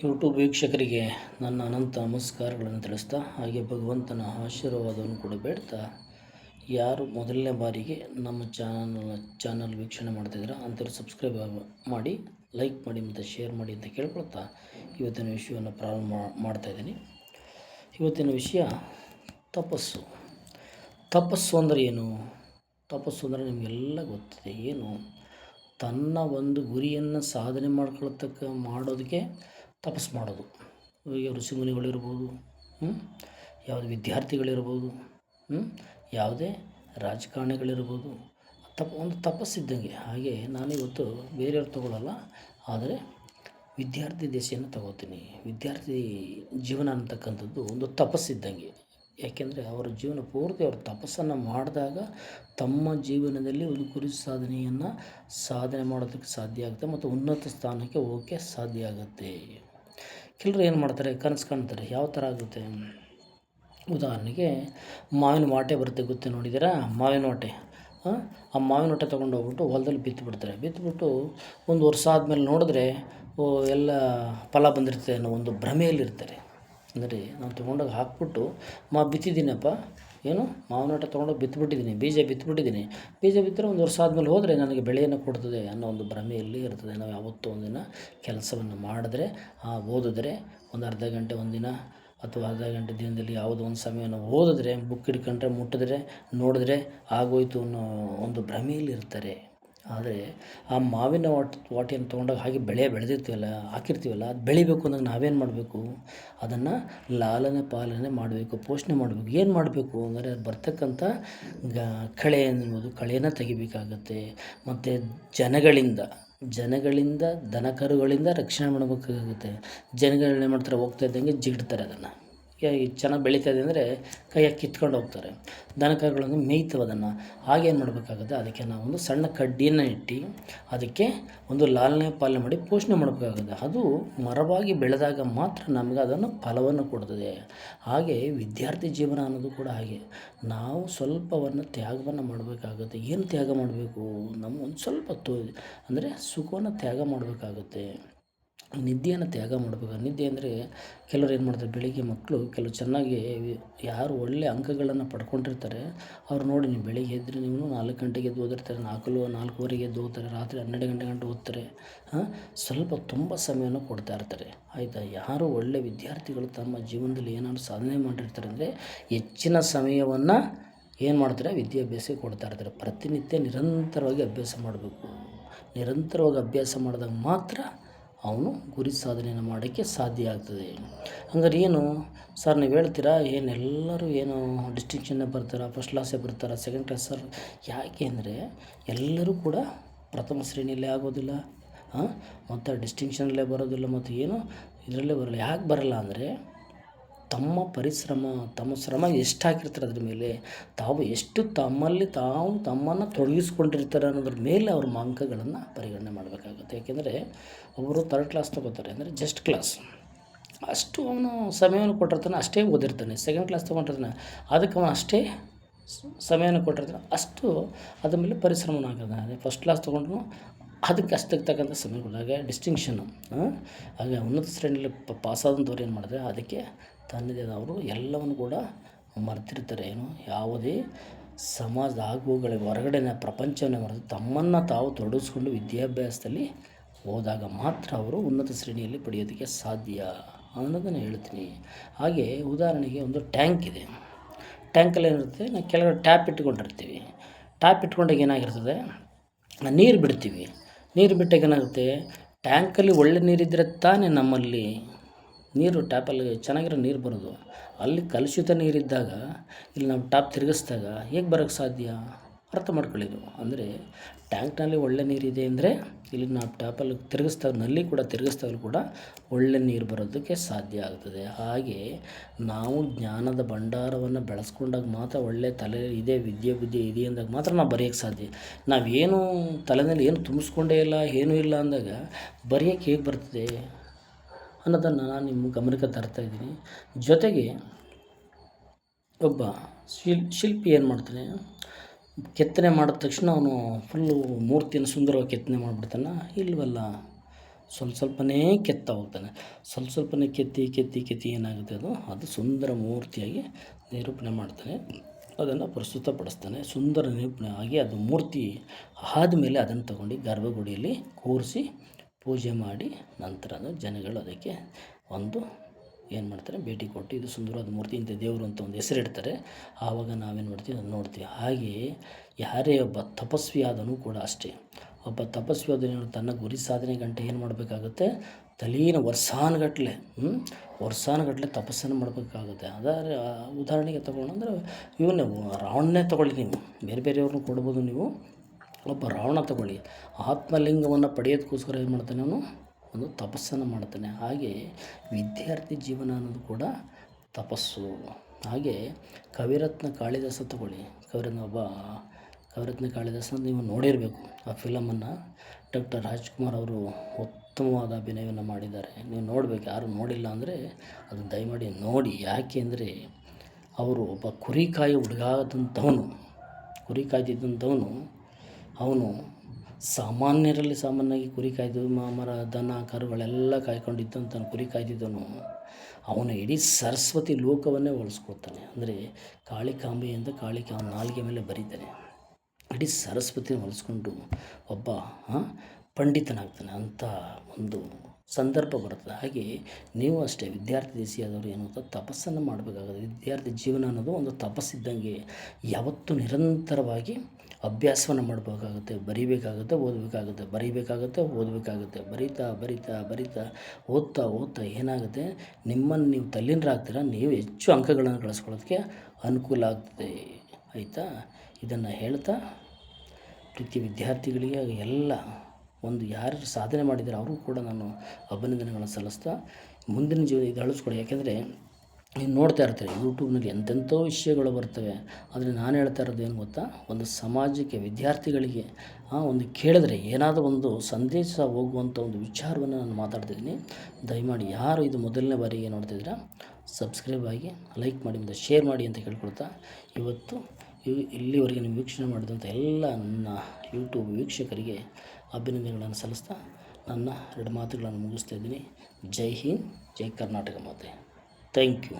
YouTube ವೀಕ್ಷಕರಿಗೆ ನನ್ನ ಅನಂತ ನಮಸ್ಕಾರಗಳನ್ನು ತಿಳಿಸ್ತಾ, ಹಾಗೆ ಭಗವಂತನ ಆಶೀರ್ವಾದವನ್ನು ಕೂಡ ಬೇಡ್ತಾ, ಯಾರು ಮೊದಲನೇ ಬಾರಿಗೆ ನಮ್ಮ ಚಾನಲ್ ಚಾನಲ್ ವೀಕ್ಷಣೆ ಮಾಡ್ತಿದ್ದೀರಾ ಅಂಥವ್ರು ಸಬ್ಸ್ಕ್ರೈಬ್ ಮಾಡಿ, ಲೈಕ್ ಮಾಡಿ ಮತ್ತು ಶೇರ್ ಮಾಡಿ ಅಂತ ಕೇಳ್ಕೊಳ್ತಾ ಇವತ್ತಿನ ವಿಷಯವನ್ನು ಪ್ರಾರಂಭ ಮಾಡ್ತಾಯಿದ್ದೀನಿ ಇವತ್ತಿನ ವಿಷಯ ತಪಸ್ಸು. ತಪಸ್ಸು ಅಂದರೆ ಏನು? ತಪಸ್ಸು ಅಂದರೆ ನಿಮಗೆಲ್ಲ ಗೊತ್ತಿದೆ, ಏನು? ತನ್ನ ಒಂದು ಗುರಿಯನ್ನು ಸಾಧನೆ ಮಾಡ್ಕೊಳ್ತಕ್ಕ ಮಾಡೋದಕ್ಕೆ ತಪಸ್ಸು ಮಾಡೋದು. ಈಗ ಋಷಿಮುನಿಗಳಿರ್ಬೋದು ಯಾವುದೇ ವಿದ್ಯಾರ್ಥಿಗಳಿರ್ಬೋದು ಯಾವುದೇ ರಾಜಕಾರಣಿಗಳಿರ್ಬೋದು. ತಪ್, ಒಂದು ತಪಸ್ಸಿದ್ದಂಗೆ. ಹಾಗೆ ನಾನಿವತ್ತು ಬೇರೆಯವ್ರು ತಗೊಳ್ಳಲ್ಲ ಆದರೆ ವಿದ್ಯಾರ್ಥಿ ದೆಸೆಯನ್ನು ತಗೋತೀನಿ. ವಿದ್ಯಾರ್ಥಿ ಜೀವನ ಅಂತಕ್ಕಂಥದ್ದು ಒಂದು ತಪಸ್ಸಿದ್ದಂಗೆ. ಯಾಕೆಂದರೆ ಅವರ ಜೀವನ ಪೂರ್ತಿ ಅವರು ತಪಸ್ಸನ್ನು ಮಾಡಿದಾಗ ತಮ್ಮ ಜೀವನದಲ್ಲಿ ಒಂದು ಗುರಿ ಸಾಧನೆಯನ್ನು ಸಾಧನೆ ಮಾಡೋದಕ್ಕೆ ಸಾಧ್ಯ ಆಗುತ್ತೆ ಮತ್ತು ಉನ್ನತ ಸ್ಥಾನಕ್ಕೆ ಹೋಗೋಕ್ಕೆ ಸಾಧ್ಯ ಆಗುತ್ತೆ. ಕೆಲವರು ಏನು ಮಾಡ್ತಾರೆ? ಕನಸು ಕಾಣ್ತಾರೆ. ಯಾವ ಥರ ಆಗುತ್ತೆ? ಉದಾಹರಣೆಗೆ, ಮಾವಿನ ವಾಟೆ ಬರುತ್ತೆ ಗೊತ್ತೆ ನೋಡಿದ್ದೀರಾ? ಮಾವಿನ ವಾಟೆ. ಆ ಮಾವಿನ ಹೊಟ್ಟೆ ತೊಗೊಂಡು ಹೋಗ್ಬಿಟ್ಟು ಹೊಲದಲ್ಲಿ ಬಿತ್ತುಬಿಡ್ತಾರೆ ಬಿತ್ತುಬಿಟ್ಟು ಒಂದು ವರ್ಷ ಆದಮೇಲೆ ನೋಡಿದ್ರೆ, ಓ, ಎಲ್ಲ ಫಲ ಬಂದಿರ್ತದೆ ಅನ್ನೋ ಒಂದು ಭ್ರಮೆಯಲ್ಲಿರ್ತಾರೆ. ಅಂದರೆ ನಾವು ತೊಗೊಂಡೋಗಿ ಹಾಕ್ಬಿಟ್ಟು, ಮಾ ಬಿತ್ತಿದ್ದೀನಪ್ಪ. ಏನು? ಮಾವಿನ ಹೊಟ್ಟೆ ತೊಗೊಂಡೋಗಿ ಬಿತ್ತುಬಿಟ್ಟಿದ್ದೀನಿ ಬೀಜ ಬಿತ್ತುಬಿಟ್ಟಿದ್ದೀನಿ ಬೀಜ ಬಿತ್ತರೆ ಒಂದು ವರ್ಷ ಆದಮೇಲೆ ಹೋದರೆ ನನಗೆ ಬೆಳೆಯನ್ನು ಕೊಡ್ತದೆ ಅನ್ನೋ ಒಂದು ಭ್ರಮೆಯಲ್ಲಿ ಇರ್ತದೆ. ನಾವು ಯಾವತ್ತೂ ಒಂದಿನ ಕೆಲಸವನ್ನು ಮಾಡಿದ್ರೆ, ಆ ಓದಿದ್ರೆ, ಒಂದು ಅರ್ಧ ಗಂಟೆ ಒಂದಿನ ಅಥವಾ ಅರ್ಧ ಗಂಟೆ ದಿನದಲ್ಲಿ ಯಾವುದೋ ಒಂದು ಸಮಯವನ್ನು ಓದಿದ್ರೆ, ಬುಕ್ ಹಿಡ್ಕೊಂಡ್ರೆ, ಮುಟ್ಟಿದ್ರೆ, ನೋಡಿದ್ರೆ ಆಗೋಯ್ತು ಅನ್ನೋ ಒಂದು ಭ್ರಮೆಯಲ್ಲಿ ಇರ್ತಾರೆ. ಆದರೆ ಆ ಮಾವಿನ ವಾಟ್, ವಾಟಿಯನ್ನು ತೊಗೊಂಡಾಗ ಹಾಗೆ ಬೆಳೆ ಬೆಳೆದಿರ್ತೀವಲ್ಲ, ಹಾಕಿರ್ತೀವಲ್ಲ, ಅದು ಬೆಳಿಬೇಕು ಅಂದಾಗ ನಾವೇನು ಮಾಡಬೇಕು? ಅದನ್ನು ಲಾಲನೆ ಪಾಲನೆ ಮಾಡಬೇಕು, ಪೋಷಣೆ ಮಾಡಬೇಕು. ಏನು ಮಾಡಬೇಕು? ಅಂದರೆ ಅದು ಬರ್ತಕ್ಕಂಥ ಗ, ಕಳೆ ಎನ್ನುವುದು ಕಳೆಯನ್ನು ತೆಗಿಬೇಕಾಗತ್ತೆ. ಮತ್ತು ಜನಗಳಿಂದ ಜನಗಳಿಂದ ದನ ಕರುಗಳಿಂದ ರಕ್ಷಣೆ ಮಾಡಬೇಕಾಗುತ್ತೆ. ಜನಗಳು ಏನು ಮಾಡ್ತಾರೆ? ಹೋಗ್ತಾ ಇದ್ದಂಗೆ ಜಿಗಿಡ್ತಾರೆ ಅದನ್ನು. ಚೆನ್ನಾಗಿ ಬೆಳೀತಾ ಇದೆ ಅಂದರೆ ಕೈಯಾಗಿ ಕಿತ್ಕೊಂಡು ಹೋಗ್ತಾರೆ. ದನ ಕರುಗಳನ್ನು ಮೇಯ್ತವೆ ಅದನ್ನು ಹಾಗೇನು ಮಾಡಬೇಕಾಗುತ್ತೆ? ಅದಕ್ಕೆ ನಾವೊಂದು ಸಣ್ಣ ಕಡ್ಡಿಯನ್ನು ಇಟ್ಟು, ಅದಕ್ಕೆ ಒಂದು ಲಾಲನೆ ಪಾಲನೆ ಮಾಡಿ ಪೋಷಣೆ ಮಾಡಬೇಕಾಗುತ್ತೆ. ಅದು ಮರವಾಗಿ ಬೆಳೆದಾಗ ಮಾತ್ರ ನಮಗೆ ಅದನ್ನು ಫಲವನ್ನು ಕೊಡ್ತದೆ. ಹಾಗೆ ವಿದ್ಯಾರ್ಥಿ ಜೀವನ ಅನ್ನೋದು ಕೂಡ ಹಾಗೆ. ನಾವು ಸ್ವಲ್ಪವನ್ನು ತ್ಯಾಗವನ್ನು ಮಾಡಬೇಕಾಗುತ್ತೆ. ಏನು ತ್ಯಾಗ ಮಾಡಬೇಕು? ನಮ್ಮ ಒಂದು ಸ್ವಲ್ಪ ತೋ, ಅಂದರೆ ಸುಖವನ್ನು ತ್ಯಾಗ ಮಾಡಬೇಕಾಗುತ್ತೆ. ನಿದ್ದೆಯನ್ನು ತ್ಯಾಗ ಮಾಡಬೇಕು. ನಿದ್ದೆ ಅಂದರೆ ಕೆಲವ್ರು ಏನು ಮಾಡ್ತಾರೆ, ಬೆಳಿಗ್ಗೆ ಮಕ್ಕಳು ಕೆಲವು ಚೆನ್ನಾಗಿ ಯಾರು ಒಳ್ಳೆಯ ಅಂಕಗಳನ್ನು ಪಡ್ಕೊಂಡಿರ್ತಾರೆ, ಅವ್ರು ನೋಡಿ ನೀವು ಬೆಳಿಗ್ಗೆ ಎದ್ದರೆ ನೀವು ನಾಲ್ಕು ಗಂಟೆಗೆ ಎದ್ದು ಓದಿರ್ತಾರೆ ನಾಲ್ಕು ನಾಲ್ಕೂವರೆಗೆ ಎದ್ದು ಓದ್ತಾರೆ, ರಾತ್ರಿ ಹನ್ನೆರಡು ಗಂಟೆ ಗಂಟೆ ಓದ್ತಾರೆ ಸ್ವಲ್ಪ ತುಂಬ ಸಮಯವನ್ನು ಕೊಡ್ತಾ ಇರ್ತಾರೆ. ಆಯಿತಾ? ಯಾರು ಒಳ್ಳೆಯ ವಿದ್ಯಾರ್ಥಿಗಳು ತಮ್ಮ ಜೀವನದಲ್ಲಿ ಏನಾದ್ರು ಸಾಧನೆ ಮಾಡಿರ್ತಾರೆ ಅಂದರೆ ಹೆಚ್ಚಿನ ಸಮಯವನ್ನು ಏನು ಮಾಡ್ತಾರೆ? ವಿದ್ಯಾಭ್ಯಾಸಕ್ಕೆ ಕೊಡ್ತಾ ಇರ್ತಾರೆ. ಪ್ರತಿನಿತ್ಯ ನಿರಂತರವಾಗಿ ಅಭ್ಯಾಸ ಮಾಡಬೇಕು. ನಿರಂತರವಾಗಿ ಅಭ್ಯಾಸ ಮಾಡಿದಾಗ ಮಾತ್ರ ಅವನು ಗುರಿ ಸಾಧನೆಯನ್ನು ಮಾಡೋಕ್ಕೆ ಸಾಧ್ಯ ಆಗ್ತದೆ. ಹಂಗಾರೆ ಏನು? ಸರ್, ನೀವು ಹೇಳ್ತೀರಾ? ಏನು ಎಲ್ಲರೂ ಏನು ಡಿಸ್ಟಿಂಕ್ಷನ್ನೇ ಬರ್ತಾರ? ಫಸ್ಟ್ ಕ್ಲಾಸೇ ಬರ್ತಾರ? Second class sir? ಯಾಕೆ ಅಂದರೆ ಎಲ್ಲರೂ ಕೂಡ ಪ್ರಥಮ ಶ್ರೇಣಿಯಲ್ಲೇ ಆಗೋದಿಲ್ಲ. ಮತ್ತು ಡಿಸ್ಟಿಂಕ್ಷನಲ್ಲೇ ಬರೋದಿಲ್ಲ. ಮತ್ತು ಏನು? ಇದರಲ್ಲೇ ಬರಲ್ಲ. ಯಾಕೆ ಬರಲ್ಲ ಅಂದರೆ ತಮ್ಮ ಪರಿಶ್ರಮ, ತಮ್ಮ ಶ್ರಮ ಎಷ್ಟು ಹಾಕಿರ್ತಾರೆ ಅದ್ರ ಮೇಲೆ, ತಾವು ಎಷ್ಟು ತಮ್ಮಲ್ಲಿ ತಾವು ತಮ್ಮನ್ನು ತೊಡಗಿಸ್ಕೊಂಡಿರ್ತಾರೆ ಅನ್ನೋದ್ರ ಮೇಲೆ ಅವ್ರ ಮಾಂಕಗಳನ್ನು ಪರಿಗಣನೆ ಮಾಡಬೇಕಾಗುತ್ತೆ. ಏಕೆಂದರೆ ಒಬ್ಬರು ಥರ್ಡ್ ಕ್ಲಾಸ್ ತೊಗೋತಾರೆ ಅಂದರೆ ಜಸ್ಟ್ ಕ್ಲಾಸ್ ಅಷ್ಟು ಅವನು ಸಮಯವನ್ನು ಕೊಟ್ಟಿರ್ತಾನೆ, ಅಷ್ಟೇ ಓದಿರ್ತಾನೆ. ಸೆಕೆಂಡ್ ಕ್ಲಾಸ್ ತೊಗೊಂಡಿರ್ತಾನೆ. ಅದಕ್ಕೆ ಅವನು ಅಷ್ಟೇ ಸಮಯವನ್ನು ಕೊಟ್ಟಿರ್ತಾರೆ. ಅಷ್ಟು ಅದ್ರ ಮೇಲೆ ಪರಿಶ್ರಮನ ಅದೇ ಫಸ್ಟ್ ಕ್ಲಾಸ್ ತೊಗೊಂಡ್ರು ಅದಕ್ಕೆ ಅಷ್ಟಕ್ಕೆ ತಕ್ಕಂಥ ಸಮಯ ಹಾಗೆ ಡಿಸ್ಟಿಂಕ್ಷನ್ನು ಹಾಗೆ ಉನ್ನತ ಶ್ರೇಣಿಯಲ್ಲಿ ಪಾಸಾದಂಥವ್ರು ಏನು ಮಾಡಿದ್ರೆ ಅದಕ್ಕೆ ತನ್ನದೇ ಅವರು ಎಲ್ಲವನ್ನು ಕೂಡ ಮರ್ತಿರ್ತಾರೆ. ಏನು? ಯಾವುದೇ ಸಮಾಜದ ಆಗುಗಳ ಹೊರಗಡೆನ ಪ್ರಪಂಚವನ್ನೇ ಮರೆತು ತಮ್ಮನ್ನು ತಾವು ತೊಡಗಿಸ್ಕೊಂಡು ವಿದ್ಯಾಭ್ಯಾಸದಲ್ಲಿ ಹೋದಾಗ ಮಾತ್ರ ಅವರು ಉನ್ನತ ಶ್ರೇಣಿಯಲ್ಲಿ ಪಡೆಯೋದಕ್ಕೆ ಸಾಧ್ಯ ಅನ್ನೋದನ್ನು ಹೇಳ್ತೀನಿ. ಹಾಗೆ ಉದಾಹರಣೆಗೆ ಒಂದು ಟ್ಯಾಂಕ್ ಇದೆ. ಟ್ಯಾಂಕಲ್ಲಿ ಏನಿರುತ್ತೆ ನಾವು ಕೆಳಗಡೆ ಟ್ಯಾಪ್ ಇಟ್ಕೊಂಡಿರ್ತೀವಿ. ಟ್ಯಾಪ್ ಇಟ್ಕೊಂಡಾಗ ಏನಾಗಿರ್ತದೆ ನೀರು ಬಿಡ್ತೀವಿ. ನೀರು ಬಿಟ್ಟಾಗ ಏನಾಗುತ್ತೆ, ಟ್ಯಾಂಕಲ್ಲಿ ಒಳ್ಳೆ ನೀರಿದ್ದರೆ ತಾನೇ ನಮ್ಮಲ್ಲಿ ನೀರು, ಟ್ಯಾಪಲ್ಲಿ ಚೆನ್ನಾಗಿರೋ ನೀರು ಬರೋದು. ಅಲ್ಲಿ ಕಲುಷಿತ ನೀರಿದ್ದಾಗ, ಇಲ್ಲಿ ನಾವು ಟ್ಯಾಪ್ ತಿರುಗಿಸ್ದಾಗ ಹೇಗೆ ಬರೋಕ್ಕೆ ಸಾಧ್ಯ? ಅರ್ಥ ಮಾಡ್ಕೊಳ್ಳಿ ಅಂದರೆ ಟ್ಯಾಂಕ್ನಲ್ಲಿ ಒಳ್ಳೆ ನೀರಿದೆ ಅಂದರೆ ಇಲ್ಲಿ ನಾವು ಟ್ಯಾಪಲ್ಲಿ ತಿರುಗಿಸ್ತಾ ನಲ್ಲಿ ಕೂಡ ತಿರುಗಿಸ್ದಾಗಲೂ ಕೂಡ ಒಳ್ಳೆ ನೀರು ಬರೋದಕ್ಕೆ ಸಾಧ್ಯ ಆಗ್ತದೆ. ಹಾಗೆ ನಾವು ಜ್ಞಾನದ ಭಂಡಾರವನ್ನು ಬೆಳೆಸ್ಕೊಂಡಾಗ ಮಾತ್ರ ಒಳ್ಳೆ ತಲೆ ಇದೆ, ವಿದ್ಯೆ ಬುದ್ಧಿ ಇದೆ ಅಂದಾಗ ಮಾತ್ರ ನಾವು ಬರೆಯೋಕ್ಕೆ ಸಾಧ್ಯ. ನಾವೇನು ತಲೆನಲ್ಲಿ ಏನು ತುಂಬಿಸ್ಕೊಂಡೇ ಇಲ್ಲ, ಏನೂ ಇಲ್ಲ ಅಂದಾಗ ಬರೆಯೋಕ್ಕೆ ಹೇಗೆ ಬರ್ತದೆ ಅನ್ನೋದನ್ನು ನಾನು ನಿಮ್ಮ ಗಮನಕ್ಕೆ ತರ್ತಾ ಇದ್ದೀನಿ. ಜೊತೆಗೆ ಒಬ್ಬ ಶಿಲ್, ಶಿಲ್ಪಿ ಏನು ಮಾಡ್ತಾನೆ? ಕೆತ್ತನೆ ಮಾಡಿದ ತಕ್ಷಣ ಅವನು ಫುಲ್ಲು ಮೂರ್ತಿಯನ್ನು ಸುಂದರವಾಗಿ ಕೆತ್ತನೆ ಮಾಡಿಬಿಡ್ತಾನೆ. ಇಲ್ಲವಲ್ಲ ಸ್ವಲ್ಪ ಸ್ವಲ್ಪನೇ ಕೆತ್ತಾ ಹೋಗ್ತಾನೆ. ಸ್ವಲ್ಪ ಸ್ವಲ್ಪನೇ ಕೆತ್ತಿ ಕೆತ್ತಿ ಕೆತ್ತಿ ಏನಾಗುತ್ತೆ ಅದು? ಅದು ಸುಂದರ ಮೂರ್ತಿಯಾಗಿ ನಿರೂಪಣೆ ಮಾಡ್ತಾನೆ. ಅದನ್ನು ಪ್ರಸ್ತುತಪಡಿಸ್ತಾನೆ. ಸುಂದರ ನಿರೂಪಣೆ ಆಗಿ ಅದು ಮೂರ್ತಿ ಆದಮೇಲೆ ಅದನ್ನು ತಗೊಂಡು ಗರ್ಭಗುಡಿಯಲ್ಲಿ ಕೂರಿಸಿ ಪೂಜೆ ಮಾಡಿ ನಂತರ ಅದು ಜನಗಳು ಅದಕ್ಕೆ ಒಂದು ಏನು ಮಾಡ್ತಾರೆ? ಭೇಟಿ ಕೊಟ್ಟು ಇದು ಸುಂದರವಾದ ಮೂರ್ತಿ, ಇಂಥ ದೇವರು ಅಂತ ಒಂದು ಹೆಸರಿಡ್ತಾರೆ. ಆವಾಗ ನಾವೇನು ಮಾಡ್ತೀವಿ? ಅದನ್ನು ನೋಡ್ತೀವಿ. ಹಾಗೆಯೇ ಯಾರೇ ಒಬ್ಬ ತಪಸ್ವಿ ಆದನು ಕೂಡ ಅಷ್ಟೇ. ಒಬ್ಬ ತಪಸ್ವಿ ಆದ ತನ್ನ ಗುರಿ ಸಾಧನೆ ಗಂಟೆ ಏನು ಮಾಡಬೇಕಾಗುತ್ತೆ? ತಲೀನ ವರ್ಷಾನುಗಟ್ಲೆ ವರ್ಷಾನುಗಟ್ಲೆ ತಪಸ್ಸನ್ನು ಮಾಡಬೇಕಾಗುತ್ತೆ. ಅದಾದರೆ ಉದಾಹರಣೆಗೆ ತಗೊಳ್ಳೋಣ ಇವನ್ನೇ ರಾವಣನೇ ತಗೊಳ್ಳಿ ನೀವು. ಬೇರೆ ಬೇರೆಯವ್ರನ್ನ ಕೊಡ್ಬೋದು ನೀವು. ಒಬ್ಬ ರಾವಣ ತಗೊಳ್ಳಿ. ಆತ್ಮಲಿಂಗವನ್ನು ಪಡೆಯೋದಕ್ಕೋಸ್ಕರ ಏನು ಮಾಡ್ತಾನೆ ಅವನು? ಒಂದು ತಪಸ್ಸನ್ನು ಮಾಡ್ತಾನೆ. ಹಾಗೆ ವಿದ್ಯಾರ್ಥಿ ಜೀವನ ಅನ್ನೋದು ಕೂಡ ತಪಸ್ಸು. ಹಾಗೆ ಕವಿರತ್ನ ಕಾಳಿದಾಸ ತಗೊಳ್ಳಿ. ಕವಿರತ್ನ ಒಬ್ಬ, ಕವಿರತ್ನ ಕಾಳಿದಾಸ ನೀವು ನೋಡಿರಬೇಕು. ಆ ಫಿಲಮನ್ನು ಡಾಕ್ಟರ್ ರಾಜ್ಕುಮಾರ್ ಅವರು ಉತ್ತಮವಾದ ಅಭಿನಯವನ್ನು ಮಾಡಿದ್ದಾರೆ. ನೀವು ನೋಡಬೇಕು, ಯಾರು ನೋಡಿಲ್ಲ ಅಂದರೆ ಅದು ದಯಮಾಡಿ ನೋಡಿ. ಯಾಕೆ ಅಂದರೆ ಅವರು ಒಬ್ಬ ಕುರಿಕಾಯಿ ಹುಡುಗಾದಂಥವನು. ಕುರಿ ಕಾಯ್ದಿದ್ದಂಥವನು. ಅವನು ಸಾಮಾನ್ಯರಲ್ಲಿ ಸಾಮಾನ್ಯವಾಗಿ ಕುರಿ ಕಾಯ್ದು ಮರ ದನ, ಕರುಗಳೆಲ್ಲ ಕಾಯ್ಕೊಂಡಿದ್ದಂಥ ಕುರಿ ಕಾಯ್ದಿದ್ದವನು. ಅವನು ಇಡೀ ಸರಸ್ವತಿ ಲೋಕವನ್ನೇ ಹೋಲಿಸ್ಕೊಳ್ತಾನೆ ಅಂದರೆ ಕಾಳಿಕಾಂಬೆ ಅಂತ ಕಾಳಿಕ ಅವನ ನಾಲಿಗೆ ಮೇಲೆ ಬರೀತಾನೆ. ಇಡೀ ಸರಸ್ವತಿನ ಹೊಲಿಸ್ಕೊಂಡು ಒಬ್ಬ ಪಂಡಿತನಾಗ್ತಾನೆ. ಅಂಥ ಒಂದು ಸಂದರ್ಭ ಬರ್ತದೆ. ಹಾಗೆ ನೀವು ಅಷ್ಟೇ ವಿದ್ಯಾರ್ಥಿ ದೇಸಿಯಾದವರು ಏನು ಅಂತ ತಪಸ್ಸನ್ನು ಮಾಡಬೇಕಾಗುತ್ತೆ. ವಿದ್ಯಾರ್ಥಿ ಜೀವನ ಅನ್ನೋದು ಒಂದು ತಪಸ್ಸಿದ್ದಂಗೆ ಯಾವತ್ತೂ ನಿರಂತರವಾಗಿ ಅಭ್ಯಾಸವನ್ನು ಮಾಡಬೇಕಾಗುತ್ತೆ, ಬರೀಬೇಕಾಗುತ್ತೆ, ಓದಬೇಕಾಗುತ್ತೆ ಬರೀಬೇಕಾಗುತ್ತೆ, ಓದಬೇಕಾಗುತ್ತೆ, ಬರಿತಾ ಬರಿತಾ ಬರಿತಾ, ಓದ್ತಾ ಓದ್ತಾ ಏನಾಗುತ್ತೆ? ನಿಮ್ಮನ್ನು ನೀವು ತಲ್ಲೀನರಾಗ್ತೀರ? ನೀವು ಹೆಚ್ಚು ಅಂಕಗಳನ್ನು ಗಳಿಸ್ಕೊಳ್ಳೋದಕ್ಕೆ ಅನುಕೂಲ ಆಗ್ತದೆ. ಆಯಿತಾ? ಇದನ್ನು ಹೇಳ್ತಾ ಪ್ರತಿ ವಿದ್ಯಾರ್ಥಿಗಳಿಗೆ ಎಲ್ಲ ಒಂದು ಯಾರು ಸಾಧನೆ ಮಾಡಿದ್ದಾರೆ, ಅವ್ರಿಗೂ ಕೂಡ ನಾನು ಅಭಿನಂದನೆಗಳನ್ನು ಸಲ್ಲಿಸ್ತಾ ಮುಂದಿನ ಜೀವನ ಇದು ಅಳಿಸ್ಕೊಡಿ ಯಾಕೆಂದರೆ ನೀವು ನೋಡ್ತಾ ಇರ್ತೀರಿ ಯೂಟ್ಯೂಬ್ನಲ್ಲಿ ಎಂತೆಂಥೋ ವಿಷಯಗಳು ಬರ್ತವೆ. ಆದರೆ ನಾನು ಹೇಳ್ತಾ ಇರೋದು ಏನು ಗೊತ್ತಾ? ಒಂದು ಸಮಾಜಕ್ಕೆ ವಿದ್ಯಾರ್ಥಿಗಳಿಗೆ ಒಂದು ಕೇಳಿದ್ರೆ ಏನಾದರೂ ಒಂದು ಸಂದೇಶ ಹೋಗುವಂಥ ಒಂದು ವಿಚಾರವನ್ನು ನಾನು ಮಾತಾಡ್ತಿದ್ದೀನಿ ದಯಮಾಡಿ ಯಾರು ಇದು ಮೊದಲನೇ ಬಾರಿಗೆ ನೋಡ್ತಿದ್ದೀರಾ ಸಬ್ಸ್ಕ್ರೈಬ್ ಆಗಿ ಲೈಕ್ ಮಾಡಿ, ಮತ್ತು ಶೇರ್ ಮಾಡಿ ಅಂತ ಕೇಳ್ಕೊಳ್ತಾ ಇವತ್ತು ಇವ್- ಇಲ್ಲಿವರೆಗೆ ನೀವು ವೀಕ್ಷಣೆ ಮಾಡಿದಂಥ ಎಲ್ಲ ನನ್ನ ಯೂಟ್ಯೂಬ್ ವೀಕ್ಷಕರಿಗೆ ಅಭಿನಂದನೆಗಳನ್ನು ಸಲ್ಲಿಸ್ತಾ ನನ್ನ ಎರಡು ಮಾತುಗಳನ್ನು ಮುಗಿಸ್ತಾ ಇದ್ದೀನಿ. ಜೈ ಹಿಂದ್, ಜೈ ಕರ್ನಾಟಕ ಮಾತೆ. Thank you